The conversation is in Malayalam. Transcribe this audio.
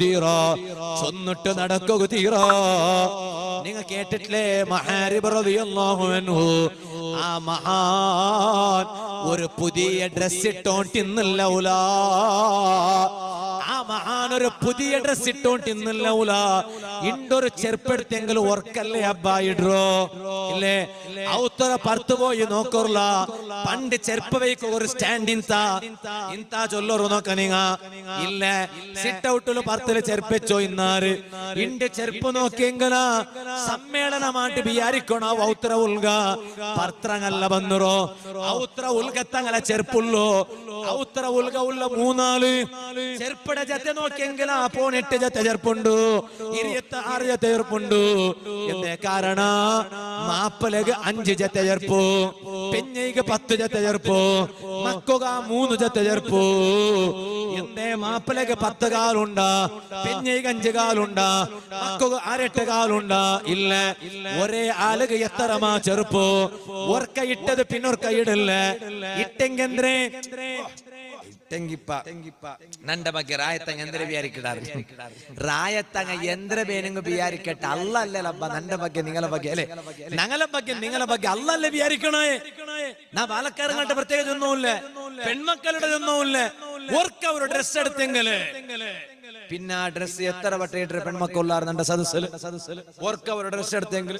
തീറോ. ചൊന്നിട്ട് നടക്കുക തീറ. നിങ്ങൾ കേട്ടിട്ടില്ലേ? മഹാരിബ് റളിയല്ലാഹു അൻഹു. ആ മഹാൻ ഒരു പുതിയ ഡ്രസ് ഇട്ടോണ്ടിന്നില്ല ഉലാ മഹാനൊരു പുതിയ ഡ്രസ് ഇട്ടോണ്ട് ഇന്നില്ല ഇണ്ടൊരു ചെറുപ്പെടുത്തെങ്കിലും ഉറക്കല്ലേ അബ്ബാ ഡ്രോ ഇല്ലേ? ഔത്തര പർത്ത് പോയി നോക്കോർല. പണ്ട് ചെരുപ്പ് ഒരു സ്റ്റാൻഡ് ഇന്താ ഇൻതാ ചൊല്ലോറു നോക്കനിങ്ങ ഇല്ല? സിറ്റ് ഔട്ടിൽ പർത്തിൽ ചെറുപ്പിച്ചോ ഇന്നാറ്. ഇണ്ട് ചെറുപ്പ് നോക്കിയെങ്കിലാ. സമ്മേളനമായിട്ട് വിചാരിക്കണോ ഔത്ര ഉൽഗ? പർത്രങ്ങല്ല വന്നുറോ? ഔത്ര ഉൽഗത്തങ്ങളെ ചെറുപ്പുള്ളോ? ഔത്ര ഉൽക ഉള്ള മൂന്നാൽ. ചെർപ്പട ജത്തെ നോക്കിയെങ്കിൽ ആ പോണെട്ട് ജത്തെ ചെറുപ്പുണ്ട്. ഇരുപത്തി ആറ് ജത്തെ ചെറുപ്പുണ്ട്. എന്തേ കാരണ മാപ്പലക് അഞ്ച് ജത്തെ ചെറുപ്പ്. പെഞ്ഞയ്ക്ക് പത്ത് ജത്തെ ചെറുപ്പ്. മക്കുക മൂന്ന് ജത്തെ ചെറുപ്പ്. എന്തേ മാപ്പലക്ക് പത്ത് കാലുണ്ട പെഞ്ഞയ്ക്ക് അഞ്ച് കാലുണ്ട മക്കുക അരട്ട് കാലുണ്ട. ഇല്ല ഒരേ ആളുക എത്തറമാ ചെറുപ്പ്. ഒർക്ക ഇട്ടത് പിന്നൊർക്ക ഇടല്ലേ? ഇട്ടെങ്കെന്തേ ನನ್ನ ಬಗ್ಗೆ ರಾಯತಂಗ ಎಂದ್ರೆ ಬಿಯಾರಿಕಿಡಾರ ರಾಯತಂಗ ಎಂದ್ರೆ ಬೇನಂಗ ಬಿಯಾರಿಕೆಟ್ಟ ಅಲ್ಲಲ್ಲಪ್ಪ ನನ್ನ ಬಗ್ಗೆ ನಿಂಗಲ ಬಗ್ಗೆ ಅಲ್ಲೇ ഞങ്ങളെ നിങ്ങളെ അല്ലല്ലേ വിചാരിക്കണേ? നാ പാലക്കാരങ്ങളുടെ പ്രത്യേകത ഒന്നുമില്ല പെൺമക്കളുടെ ഒന്നുമില്ല ഓർക്ക് ഒരു ഡ്രസ് എടുത്തെങ്കിൽ. പിന്നെ ആ ഡ്രസ് എത്ര വട്ടയിട്ട് പെൺമക്കൾ ഉള്ളാർന്നെ സദസ്സിൽ ഡ്രസ് എടുത്തെങ്കിൽ